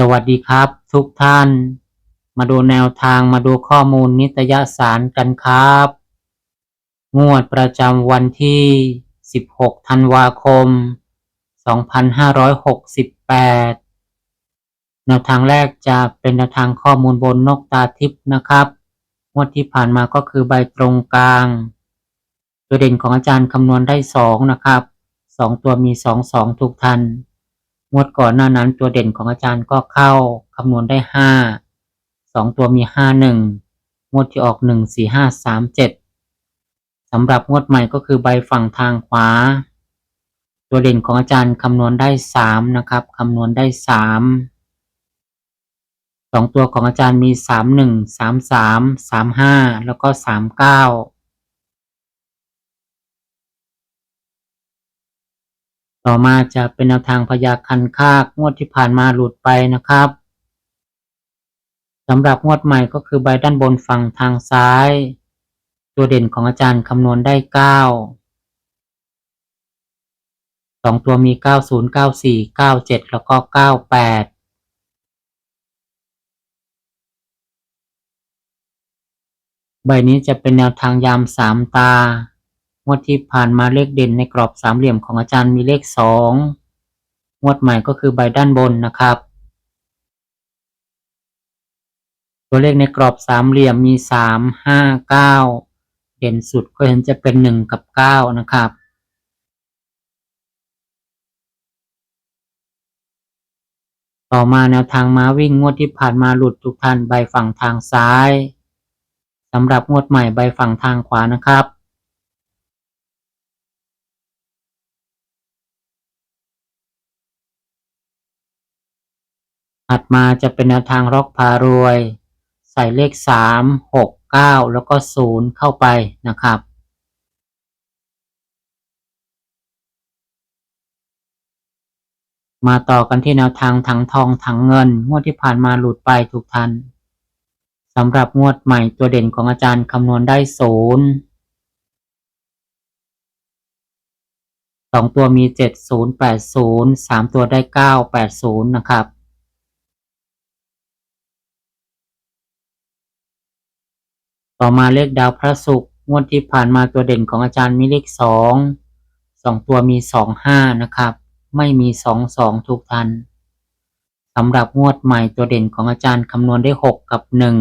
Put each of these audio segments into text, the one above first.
สวัสดีครับทุกท่าน มาดูแนวทางมาดูข้อมูลนิตยสารกันครับ งวดประจำวันที่ 16 ธันวาคม 2568 แนวทางแรกจะเป็นแนวทางข้อมูลบนนกตาทิพย์นะครับ งวดที่ผ่านมาก็คือใบตรงกลาง ตัวเด่นของอาจารย์คำนวณได้ 2 นะครับ 2 ตัวมี 2 2 ทุกทัน งวดก่อนหน้านั้นตัวเด่นของอาจารย์ก็เข้าคำนวณได้ห้าสองตัวมีห้าหนึ่งงวดที่ออกหนึ่งสี่ห้าสามเจ็ดสำหรับงวดใหม่ก็คือใบฝั่งทางขวา ตัวเด่นของอาจารย์คำนวณได้สามนะครับคำนวณได้สามสองตัวของอาจารย์มีสามหนึ่งสามสามสามห้าแล้วก็สามเก้า ต่อมาจะเป็นแนวทางพยาคันคากงวดที่ผ่านมาหลุดไปนะครับสำหรับงวดใหม่ก็คือใบด้านบนฝั่งทางซ้าย ตัวเด่นของอาจารย์คำนวณได้เก้าสองตัวมีเก้าศูนย์เก้าสี่เก้าเจ็ดแล้วก็เก้าแปดใบนี้จะเป็นแนวทางยามสามตา งวดที่ผ่านมาเลขเด่นในกรอบสามเหลี่ยมของอาจารย์มีเลขสองงวดใหม่ก็คือใบด้านบนนะครับ ตัวเลขในกรอบสามเหลี่ยมมีสามห้าเก้าเด่นสุดก็เห็นจะเป็นหนึ่งกับเก้านะครับต่อมาแนวทางม้าวิ่งงวดที่ผ่านมาหลุดทุกท่านใบฝั่งทางซ้ายสำหรับงวดใหม่ใบฝั่งทางขวานะครับ ถัดมาจะเป็นแนวทางล็อกพารวย ใส่เลขสามหกเก้าแล้วก็ศูนย์เข้าไปนะครับ มาต่อกันที่แนวทางถังทองถังเงิน งวดที่ผ่านมาหลุดไปทุกท่านสำหรับงวดใหม่ตัวเด่นของอาจารย์คำนวณได้ศูนย์สองตัวมีเจ็ดศูนย์แปดศูนย์สามตัวได้เก้าแปดศูนย์นะครับ ต่อมาเลขดาวพระศุกร์งวดที่ผ่านมาตัวเด่นของอาจารย์มีเลขสองสองตัวมีสองห้านะครับ ไม่มีสองสองทุกทันสำหรับงวดใหม่ตัวเด่นของอาจารย์คำนวณได้หกกับหนึ่ง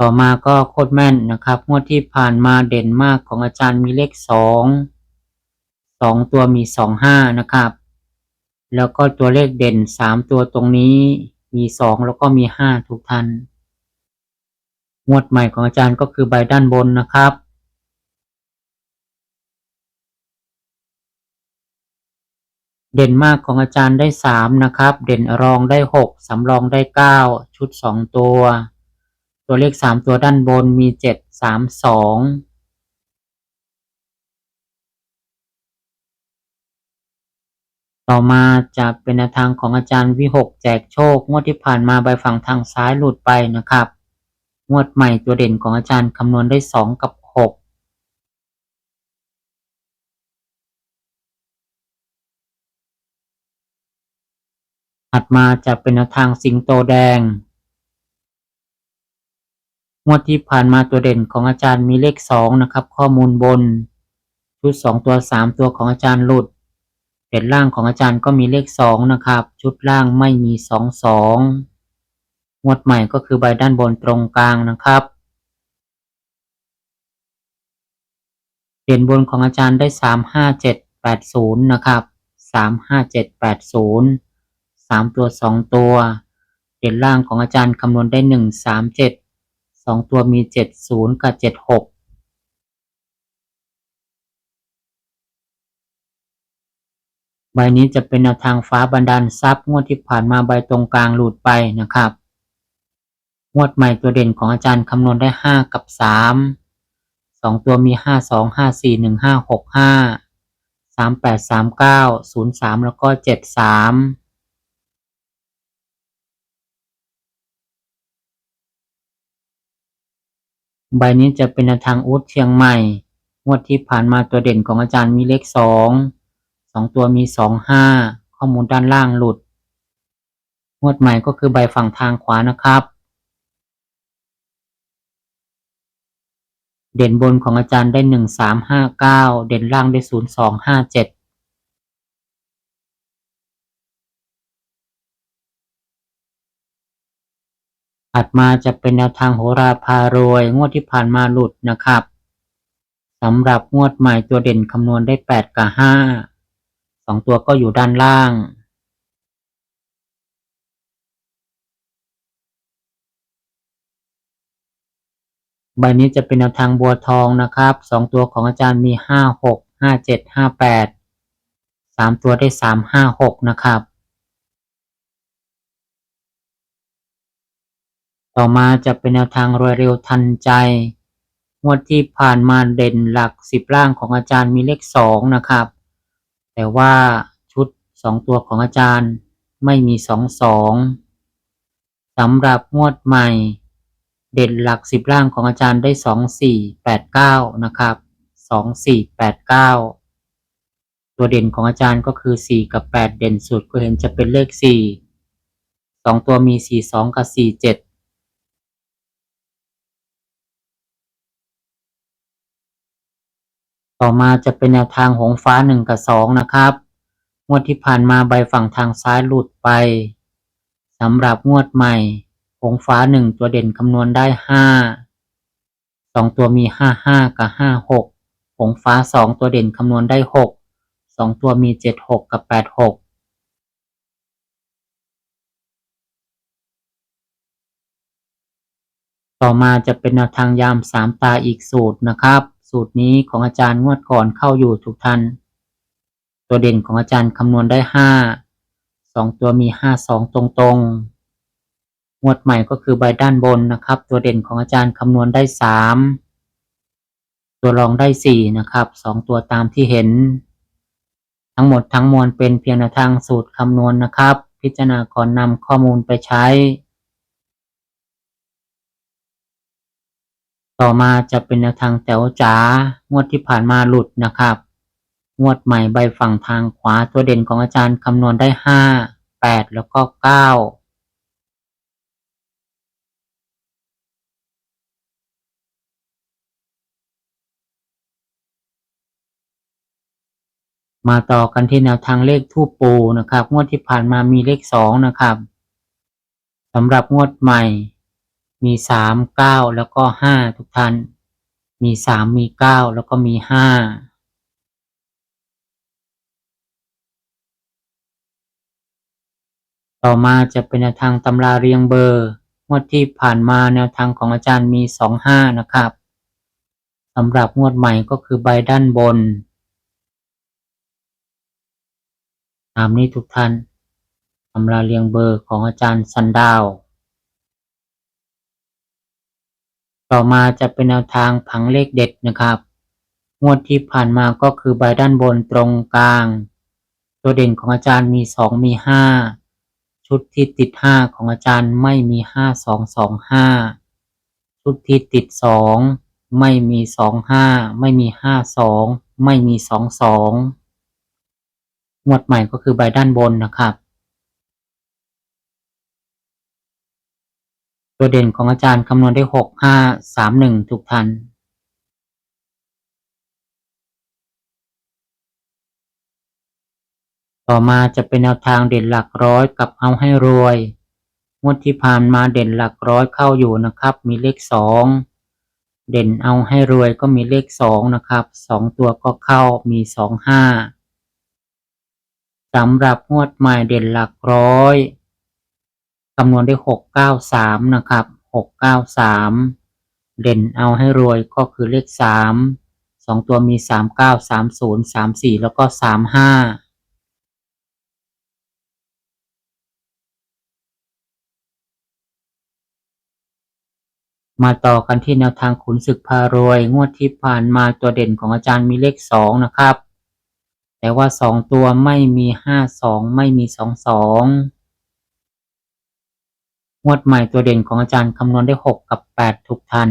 ต่อมาก็โคตรแม่นนะครับงวดที่ผ่านมาเด่นมากของอาจารย์มีเลขสองสองตัวมีสองห้านะครับ แล้วก็ตัวเลขเด่นสามตัวตรงนี้มีสองแล้วก็มีห้าทุกท่านงวดใหม่ของอาจารย์ก็คือใบด้านบนนะครับ เด่นมากของอาจารย์ได้สามนะครับ เด่นรองได้หกสำรองได้เก้าชุดสองตัว ตัวเลขสามตัวด้านบนมีเจ็ดสามสอง ต่อมาจะเป็นแนวทางของอาจารย์วิหกแจกโชค งวดที่ผ่านมาใบฝั่งทางซ้ายหลุดไปนะครับ งวดใหม่ตัวเด่นของอาจารย์คำนวณได้สองกับหกถัดมาจะเป็นแนวทางสิงโตแดง งวดที่ผ่านมาตัวเด่นของอาจารย์มีเลขสองนะครับ ข้อมูลบน ชุดสองตัวสามตัวของอาจารย์หลุด เด่นล่างของอาจารย์ก็มีเลขสองนะครับ ชุดล่างไม่มีสองสองงวดใหม่ก็คือใบด้านบนตรงกลางนะครับเด่นบนของอาจารย์ได้สามห้าเจ็ดแปดศูนย์นะครับสามห้าเจ็ดแปดศูนย์สามตัวสองตัว เด่นล่างของอาจารย์คำนวณได้หนึ่งสามเจ็ดสองตัวมีเจ็ดศูนย์กับเจ็ดหก ใบนี้จะเป็นแนวทางฟ้าบันดาลทรัพย์งวดที่ผ่านมาใบตรงกลางหลุดไปนะครับ งวดใหม่ตัวเด่นของอาจารย์คำนวณได้ห้ากับสามสองตัวมีห้าสองห้าสี่หนึ่งห้าหกห้าสามแปดสามเก้าศูนย์สามแล้วก็เจ็ดสามใบนี้จะเป็นทางอูดเชียงใหม่ งวดที่ผ่านมาตัวเด่นของอาจารย์มีเลขสอง องตัวมีสองห้าข้อมูลด้านล่างหลุด งวดใหม่ก็คือใบฝั่งทางขวานะครับ เด่นบนของอาจารย์ได้หนึ่งสามห้าเก้าเด่นล่างได้ศูนย์สองห้าเจ็ดถัดมาจะเป็นแนวทางโหราพารวย งวดที่ผ่านมาหลุดนะครับสำหรับงวดใหม่ตัวเด่นคำนวณได้แปดกับห้า สองตัวก็อยู่ด้านล่าง ใบนี้จะเป็นแนวทางบัวทองนะครับสองตัวของอาจารย์มีห้าหกห้าเจ็ดห้าแปดสามตัวได้สามห้าหกนะครับ ต่อมาจะเป็นแนวทางรวยเร็วทันใจงวดที่ผ่านมาเด่นหลักสิบล่างของอาจารย์มีเลขสองนะครับ แต่ว่าชุดสองตัวของอาจารย์ไม่มีสองสองสำหรับงวดใหม่ เด่นหลักสิบล่างของอาจารย์ได้สองสี่แปดเก้านะครับสองสี่แปดเก้าตัวเด่นของอาจารย์ก็คือสี่กับแปดเด่นสุดก็เห็นจะเป็นเลขสี่สองตัวมีสี่สองกับสี่เจ็ด ต่อมาจะเป็นแนวทางหงฟ้าหนึ่งกับสองนะครับ งวดที่ผ่านมาใบฝั่งทางซ้ายหลุดไปสำหรับงวดใหม่ หงฟ้าหนึ่งตัวเด่นคำนวณได้ห้าสองตัวมีห้าห้ากับห้าหกหงฟ้าสองตัวเด่นคำนวณได้หกสองตัวมีเจ็ดหกกับแปดหกต่อมาจะเป็นแนวทางยามสามตาอีกสูตรนะครับ สูตรนี้ของอาจารย์งวดก่อนเข้าอยู่ทุกท่าน ตัวเด่นของอาจารย์คำนวณได้ห้าสองตัวมีห้าสองตรงๆงวดใหม่ก็คือใบด้านบนนะครับ ตัวเด่นของอาจารย์คำนวณได้สามตัวรองได้สี่นะครับสองตัวตามที่เห็น ทั้งหมดทั้งมวลเป็นเพียงทางสูตรคำนวณนะครับ พิจารณาก่อนนำข้อมูลไปใช้ ต่อมาจะเป็นแนวทางแต๋วจ๋างวดที่ผ่านมาหลุดนะครับ งวดใหม่ใบฝั่งทางขวาตัวเด่นของอาจารย์คำนวณได้ห้าแปดแล้วก็เก้ามาต่อกันที่แนวทางเลขทูปปูนะครับ งวดที่ผ่านมามีเลขสองนะครับสำหรับงวดใหม่ มีสามเก้าแล้วก็ห้าทุกท่าน มีสามมีเก้าแล้วก็มีห้าต่อมาจะเป็นแนวทางตำราเรียงเบอร์งวดที่ผ่านมาแนวทางของอาจารย์มีสองห้านะครับสำหรับงวดใหม่ก็คือใบด้านบน ตามนี้ทุกท่านตำราเรียงเบอร์ของอาจารย์สันดาว ต่อมาจะเป็นแนวทางผังเลขเด็ดนะครับ งวดที่ผ่านมาก็คือใบด้านบนตรงกลาง ตัวเด่นของอาจารย์มีสองมีห้าชุดที่ติดห้าของอาจารย์ไม่มีห้าสองสองห้าชุดที่ติดสองไม่มีสองห้าไม่มีห้าสองไม่มีสองสองงวดใหม่ก็คือใบด้านบนนะครับ ตัวเด่นของอาจารย์คำนวณได้หกห้าสามหนึ่งทุกทันต่อมาจะเป็นแนวทางเด่นหลักร้อยกับเอาให้รวยงวดที่ผ่านมาเด่นหลักร้อยเข้าอยู่นะครับ มีเลขสองเด่นเอาให้รวยก็มีเลขสองนะครับสองตัวก็เข้ามีสองห้าสำหรับงวดใหม่เด่นหลักร้อย คำนวณได้หกเก้าสามนะครับหกเก้าสามเด่นเอาให้รวยก็คือเลขสามสองตัวมีสามเก้าสามศูนย์สามสี่แล้วก็สามห้ามาต่อกันที่แนวทางขุนศึกพารวย งวดที่ผ่านมาตัวเด่นของอาจารย์มีเลขสองนะครับ แต่ว่าสองตัวไม่มีห้าสองไม่มีสองสอง งวดใหม่ตัวเด่นของอาจารย์คำนวณได้หกกับแปดทุกทัน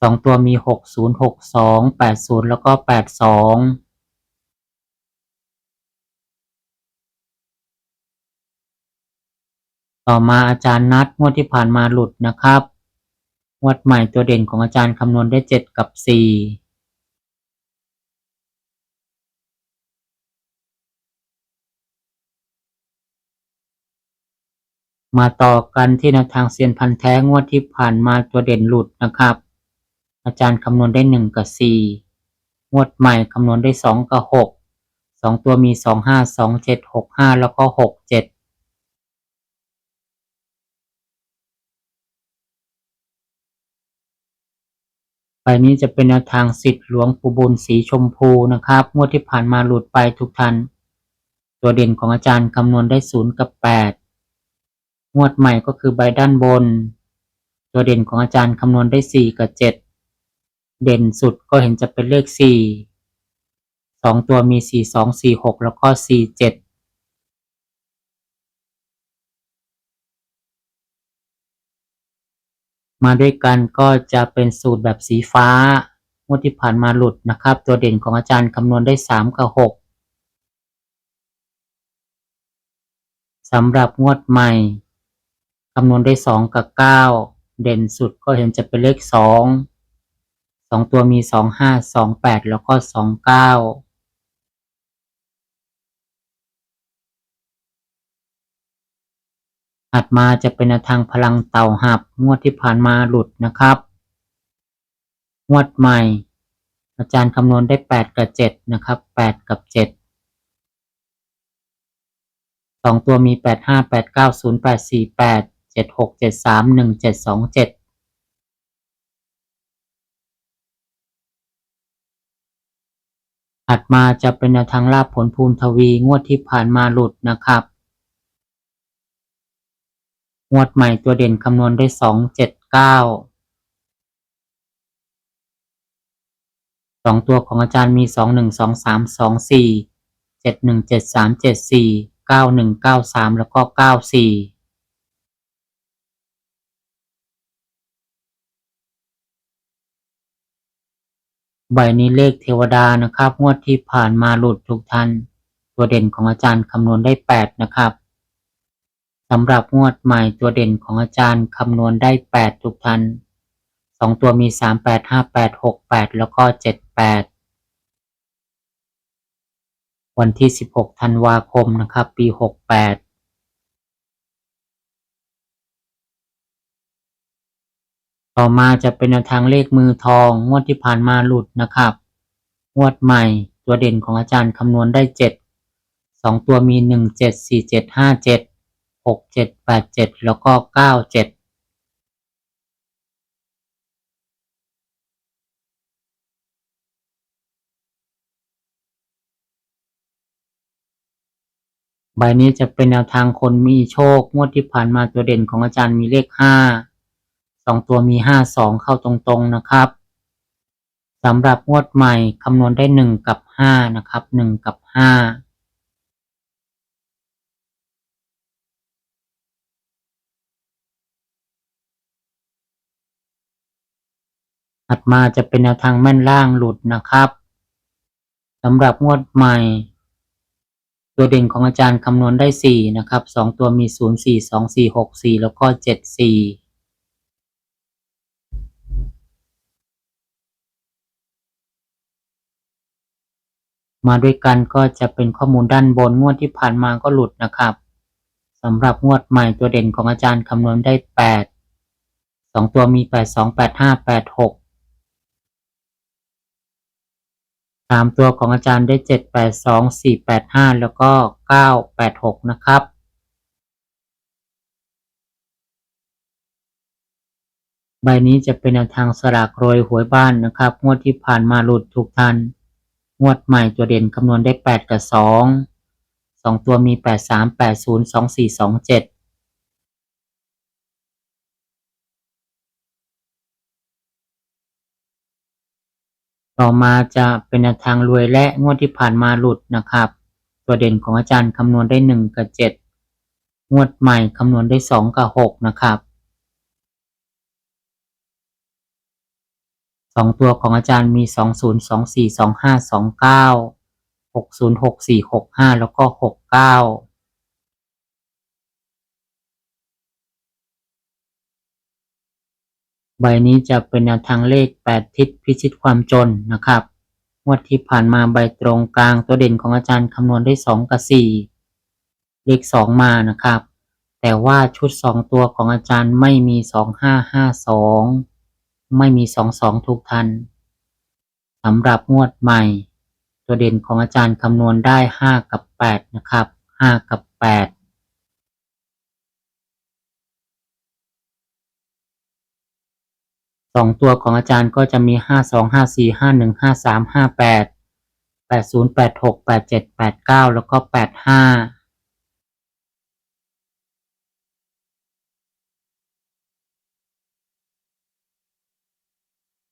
สองตัวมีหกศูนย์หกสองแล้วก็แปดสองต่อมาอาจารย์นัดงวดที่ผ่านมาหลุดนะครับ งวดใหม่ตัวเด่นของอาจารย์คำนวณได้เจ็ดกับสี่ มาต่อกันที่แนวทางเซียนพันแท้งวดที่ผ่านมาตัวเด่นหลุดนะครับ อาจารย์คำนวณได้หนึ่งกับสี่งวดใหม่คำนวณได้สองกับหกสองตัวมีสองห้าสองเจ็ดหกห้าแล้วก็หกเจ็ดใบนี้จะเป็นแนวทางสิทธิ์หลวงปู่บุญสีชมพูนะครับ งวดที่ผ่านมาหลุดไปทุกทัน ตัวเด่นของอาจารย์คำนวณได้ศูนย์กับแปด งวดใหม่ก็คือใบด้านบน ตัวเด่นของอาจารย์คำนวณได้สี่กับเจ็ดเด่นสุดก็เห็นจะเป็นเลขสี่สองตัวมีสี่สองสี่หกแล้วก็สี่เจ็ดมาด้วยกันก็จะเป็นสูตรแบบสีฟ้างวดที่ผ่านมาหลุดนะครับ ตัวเด่นของอาจารย์คำนวณได้สามกับหกสำหรับงวดใหม่ คำนวณได้สองกับเก้าเด่นสุดก็เห็นจะเป็นเลขสองสองตัวมีสองห้าสองแปดแล้วก็สองเก้าถัดมาจะเป็นทางพลังเต่าหับ งวดที่ผ่านมาหลุดนะครับ งวดใหม่ อาจารย์คำนวณได้แปดกับเจ็ดนะครับแปดกับเจ็ดสองตัวมีแปดห้าแปดเก้าศูนย์แปดสี่แปด จ็ดหกเจ็ดสามหนึ่งเจ็ดสองเจ็ดถัดมาจะเป็นแนวทางลาบผลภูมิทวีงวดที่ผ่านมาหลุดนะครับ งวดใหม่ตัวเด่นคำนวณได้สองเจ็ดเก้าสองตัวของอาจารย์มีสองหนึ่งสองสามสองสี่เจ็ดหนึ่งเจ็ดสามเจ็ดสี่เก้าหนึ่งเก้าสามแล้วก็เก้าสี่ ใบนี้เลขเทวดานะครับ งวดที่ผ่านมาหลุดทุกท่าน ตัวเด่นของอาจารย์คำนวณได้ 8 นะครับสำหรับงวดใหม่ตัวเด่นของอาจารย์คำนวณได้ 8 ทุกท่านสองตัวมี 3 8 5 8 6 8 แล้วก็ 78 วันที่ 16 ธันวาคมนะครับ ปี 68 ต่อมาจะเป็นแนวทางเลขมือทอง งวดที่ผ่านมาหลุดนะครับ งวดใหม่ตัวเด่นของอาจารย์คำนวณได้เจ็ดสองตัวมีหนึ่งเจ็ดสี่เจ็ดห้าเจ็ดหกเจ็ดแปดเจ็ดแล้วก็เก้าเจ็ดใบนี้จะเป็นแนวทางคนมีโชค งวดที่ผ่านมาตัวเด่นของอาจารย์มีเลขห้า สองตัวมีห้าสองเข้าตรงๆนะครับสำหรับงวดใหม่คำนวณได้หนึ่งกับห้านะครับหนึ่งกับห้าถัดมาจะเป็นแนวทางแม่นล่างหลุดนะครับสำหรับงวดใหม่ ตัวเด่นของอาจารย์คำนวณได้ 4 นะครับ 2 ตัวมี 0 4 2 4 6 4 แล้วก็ 7 4 มาด้วยกันก็จะเป็นข้อมูลด้านบนงวดที่ผ่านมาก็หลุดนะครับสำหรับงวดใหม่ตัวเด่นของอาจารย์คำนวณได้แปดสองตัวมีแปดสองแปดห้าแปดหกสามตัวของอาจารย์ได้เจ็ดแปดสองสี่แปดห้าแล้วก็เก้าแปดหกนะครับใบนี้จะเป็นแนวทางสลากโรยหวยบ้านนะครับ งวดที่ผ่านมาหลุดทุกท่าน งวดใหม่ตัวเด่นคำนวณได้ 8 กับ 2 2 ตัวมี 8 3 8 0 2 4 2 7ต่อมาจะเป็นทางรวยและงวดที่ผ่านมาหลุดนะครับ ตัวเด่นของอาจารย์คำนวณได้ 1 กับ 7 งวดใหม่คำนวณได้ 2 กับ 6 นะครับ องตัวของอาจารย์มี 20 24 25 29 60 64 65 แล้วก็ 69ใบนี้จะเป็นแนวทางเลข 8 ทิศพิชิตความจนนะครับงวดที่ผ่านมาใบตรงกลางตัวเด่นของอาจารย์คำนวณได้ 2 กับ 4 เลข 2 มานะครับ แต่ว่าชุด 2 ตัวของอาจารย์ไม่มี 2552 ไม่มีสองสองทุกทันสำหรับงวดใหม่ ตัวเด่นของอาจารย์คำนวณได้ห้ากับแปดนะครับห้ากับแปดสองตัวของอาจารย์ก็จะมีห้าสองห้าสี่ห้าหนึ่งห้าสามห้าแปดแปดศูนย์แปดหกแปดเจ็ดแปดเก้าแล้วก็แปดห้า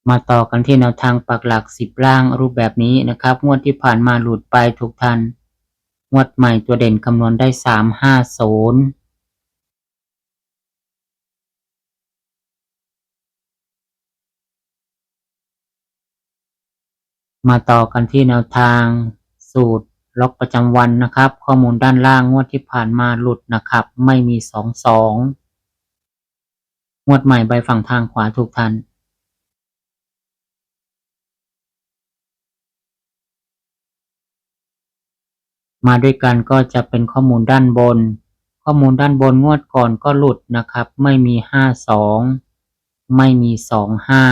มาต่อกันที่แนวทางปักหลักสิบล่างรูปแบบนี้นะครับ งวดที่ผ่านมาหลุดไปทุกทัน งวดใหม่ตัวเด่นคำนวณได้สามห้าศูนย์มาต่อกันที่แนวทางสูตรล็อกประจำวันนะครับ ข้อมูลด้านล่างงวดที่ผ่านมาหลุดนะครับ ไม่มีสองสองงวดใหม่ใบฝั่งทางขวาทุกทัน มาด้วยกันก็จะเป็นข้อมูลด้านบน ข้อมูลด้านบนงวดก่อนก็หลุดนะครับ ไม่มีห้าสองไม่มีสองห้า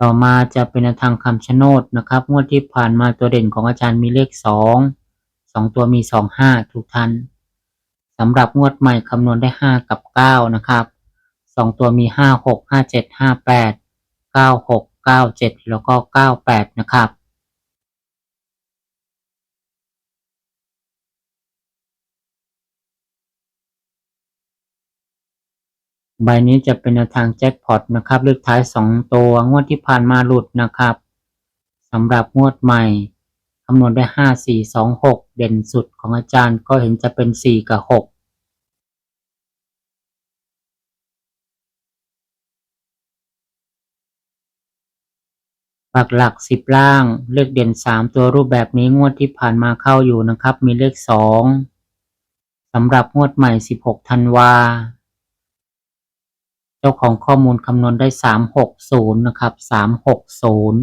ต่อมาจะเป็นทางคำชะโนดนะครับงวดที่ผ่านมาตัวเด่นของอาจารย์มีเลขสองสองตัวมีสองห้าทุกท่าน สำหรับงวดใหม่คำนวณได้ห้ากับเก้านะครับสองตัวมีห้าหกห้าเจ็ดห้าแล้วก็เก้าแปดนะครับ ใบนี้จะเป็นทางแจ็คพอตนะครับเลขท้ายสองตัวงวดที่ผ่านมาหลุดนะครับสำหรับงวดใหม่ คำนวณได้ห้าสี่สองหกเด่นสุดของอาจารย์ก็เห็นจะเป็นสี่กับหกปักหลักสิบล่างเลขเด่นสามตัวรูปแบบนี้งวดที่ผ่านมาเข้าอยู่นะครับ มีเลขสองสำหรับงวดใหม่สิบหกธันวาเจ้าของข้อมูลคำนวณได้สามหกศูนย์นะครับสามหกศูนย์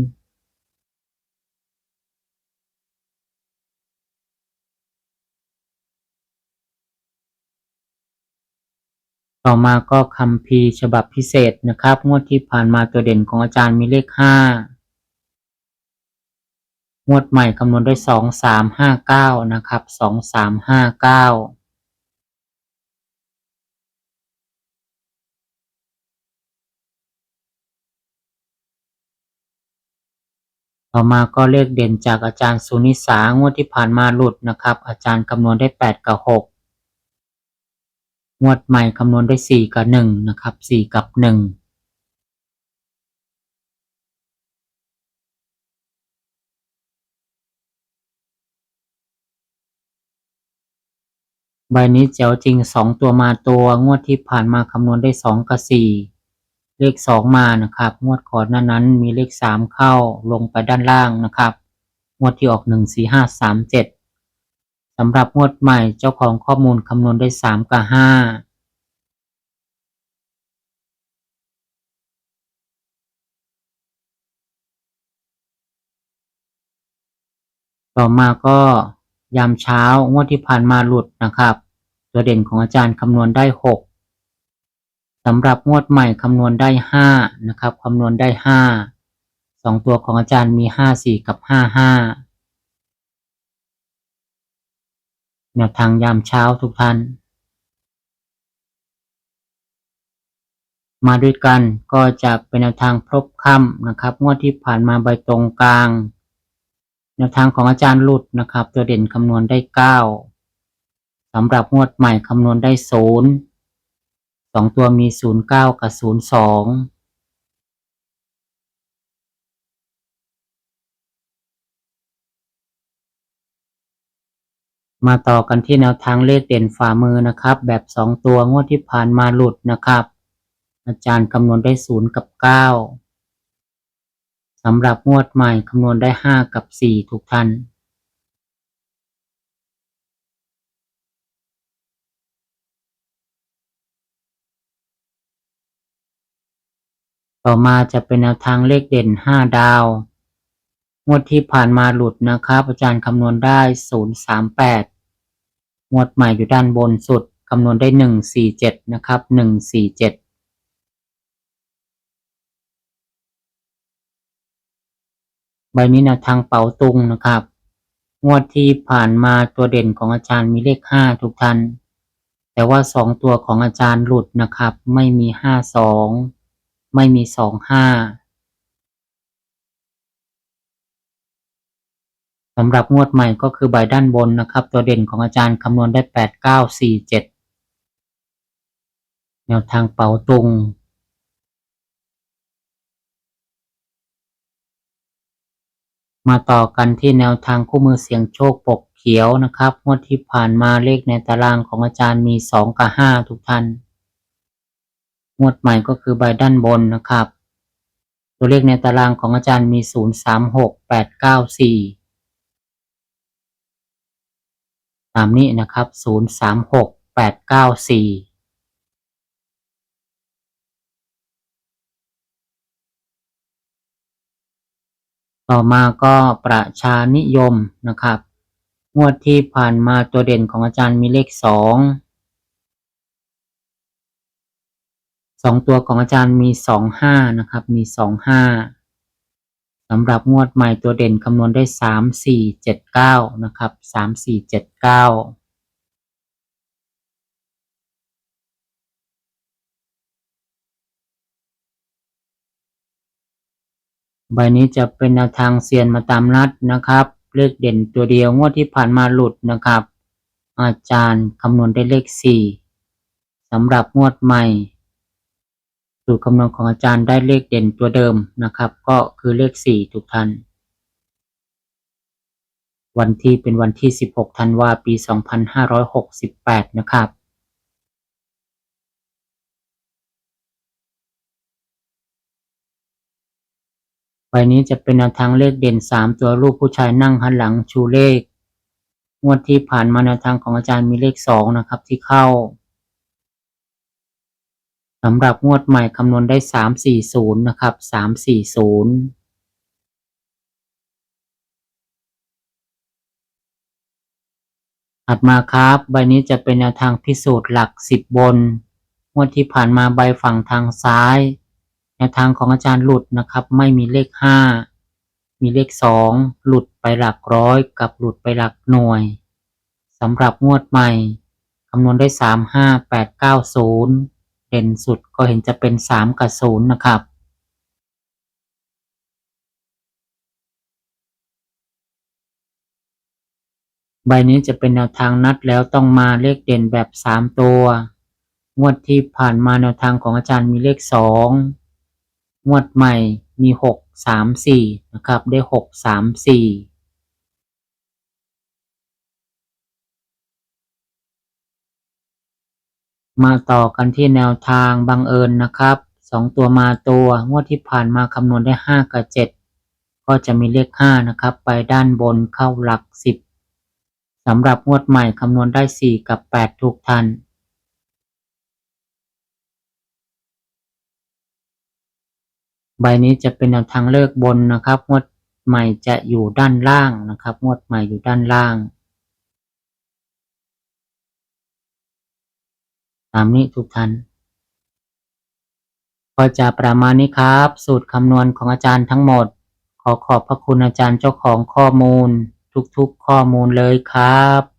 ต่อมาก็คำพีฉบับพิเศษนะครับ งวดที่ผ่านมาตัวเด่นของอาจารย์มีเลขห้างวดใหม่คำนวณด้สองสามห้าเก้านะครับสองสามห้าเก้าต่อมาก็เลขเด่นจากอาจารย์สุนิสางวดที่ผ่านมาหลุดนะครับ อาจารย์คำนวณได้แปดกับหก งวดใหม่คำนวณได้สี่กับหนึ่งนะครับสี่กับหนึ่งใบนี้เจ๋วจริงสองตัวมาตัวงวดที่ผ่านมาคำนวณได้สองกับสี่เลขสองมานะครับ งวดก่อนหน้านั้นมีเลขสามเข้าลงไปด้านล่างนะครับ งวดที่ออกหนึ่งสี่ห้าสามเจ็ด สำหรับงวดใหม่เจ้าของข้อมูลคำนวณได้ 3 กับ 5ต่อมาก็ยามเช้างวดที่ผ่านมาหลุดนะครับ ตัวเด่นของอาจารย์คำนวณได้ 6สำหรับงวดใหม่คำนวณได้5นะครับคำนวณได้ 5 2 ตัวของอาจารย์มี 5 4 กับ 5 5 แนวทางยามเช้าทุกท่าน มาด้วยกันก็จะเป็นแนวทางพบค่ำนะครับงวดที่ผ่านมาใบตรงกลาง แนวทางของอาจารย์หลุดนะครับ ตัวเด่นคำนวณได้เก้าสำหรับงวดใหม่คำนวณได้ศูนย์สองตัวมีศูนย์เก้ากับศูนย์สอง มาต่อกันที่แนวทางเลขเด่นฝ่ามือนะครับ แบบสองตัวงวดที่ผ่านมาหลุดนะครับ อาจารย์คำนวณได้ศูนย์กับเก้าสำหรับงวดใหม่คำนวณได้ห้ากับสี่ทุกท่านต่อมาจะเป็นแนวทางเลขเด่นห้าดาว งวดที่ผ่านมาหลุดนะครับ อาจารย์คำนวณได้ศูนย์สามแปด งวดใหม่อยู่ด้านบนสุดคำนวณได้หนึ่งสี่เจ็ดนะครับหนึ่งสี่เจ็ดใบนี้แนวทางเป๋าตุงนะครับ งวดที่ผ่านมาตัวเด่นของอาจารย์มีเลขห้าทุกท่าน แต่ว่าสองตัวของอาจารย์หลุดนะครับ ไม่มีห้าสอง ไม่มีสองห้า สำหรับงวดใหม่ก็คือใบด้านบนนะครับ ตัวเด่นของอาจารย์คำนวณได้แปดเก้าสี่เจ็ดแนวทางเป๋าตุง มาต่อกันที่แนวทางคู่มือเสียงโชคปกเขียวนะครับ งวดที่ผ่านมาเลขในตารางของอาจารย์มีสองกับห้าทุกท่าน งวดใหม่ก็คือใบด้านบนนะครับ ตัวเลขในตารางของอาจารย์มีศูนย์สามหกแปดเก้าสี่ ตามนี้นะครับศูนย์สามหกแปดเก้าสี่ต่อมาก็ประชานิยมนะครับ งวดที่ผ่านมาตัวเด่นของอาจารย์มีเลขสองสองตัวของอาจารย์มีสองห้านะครับ มีสองห้า สำหรับงวดใหม่ตัวเด่นคำนวณได้สามสี่เจ็ดเก้านะครับสามสี่เจ็ดเก้าใบนี้จะเป็นแนวทางเซียนมาตามนัดนะครับ เลขเด่นตัวเดียวงวดที่ผ่านมาหลุดนะครับ อาจารย์คำนวณได้เลขสี่สำหรับงวดใหม่ สูตรคำนวณของอาจารย์ได้เลขเด่นตัวเดิมนะครับ ก็คือเลขสี่ทุกท่าน วันที่เป็นวันที่ 16 ธันวาปี 2568 นะครับใบนี้จะเป็นแนวทางเลขเด่น 3 ตัวรูปผู้ชายนั่งหันหลังชูเลข งวดที่ผ่านมาแนวทางของอาจารย์มีเลข 2 นะครับที่เข้า สำหรับงวดใหม่คำนวณได้340นะครับ340ถัดมาครับใบนี้จะเป็นแนวทางพิสูจน์หลัก10บน งวดที่ผ่านมาใบฝั่งทางซ้าย แนวทางของอาจารย์หลุดนะครับ ไม่มีเลข5มีเลข2หลุดไปหลักร้อยกับหลุดไปหลักหน่วยสำหรับงวดใหม่คำนวณได้3 5 8 9 0เด่น เป็นสุดก็เห็นจะเป็น3กับ0นะครับใบนี้จะเป็นแนวทางนัดแล้วต้องมาเลขเด่นแบบ 3 ตัว งวดที่ผ่านมาแนวทางของอาจารย์มีเลข 2 งวดใหม่มี 6 3 4 นะครับ ได้ 6 3 4 มาต่อกันที่แนวทางบังเอิญนะครับ2ตัวมาตัวงวดที่ผ่านมาคำนวณได้5กับ7ก็จะมีเลข5นะครับ ไปด้านบนเข้าหลัก10สำหรับงวดใหม่คำนวณได้4กับ8ทุกท่านใบนี้จะเป็นแนวทางเลิกบนนะครับ งวดใหม่จะอยู่ด้านล่างนะครับ งวดใหม่อยู่ด้านล่าง ตามนี้ทุกท่านก็จะประมาณนี้ครับ สูตรคำนวณของอาจารย์ทั้งหมด ขอขอบพระคุณอาจารย์เจ้าของข้อมูล ทุกๆข้อมูลเลยครับ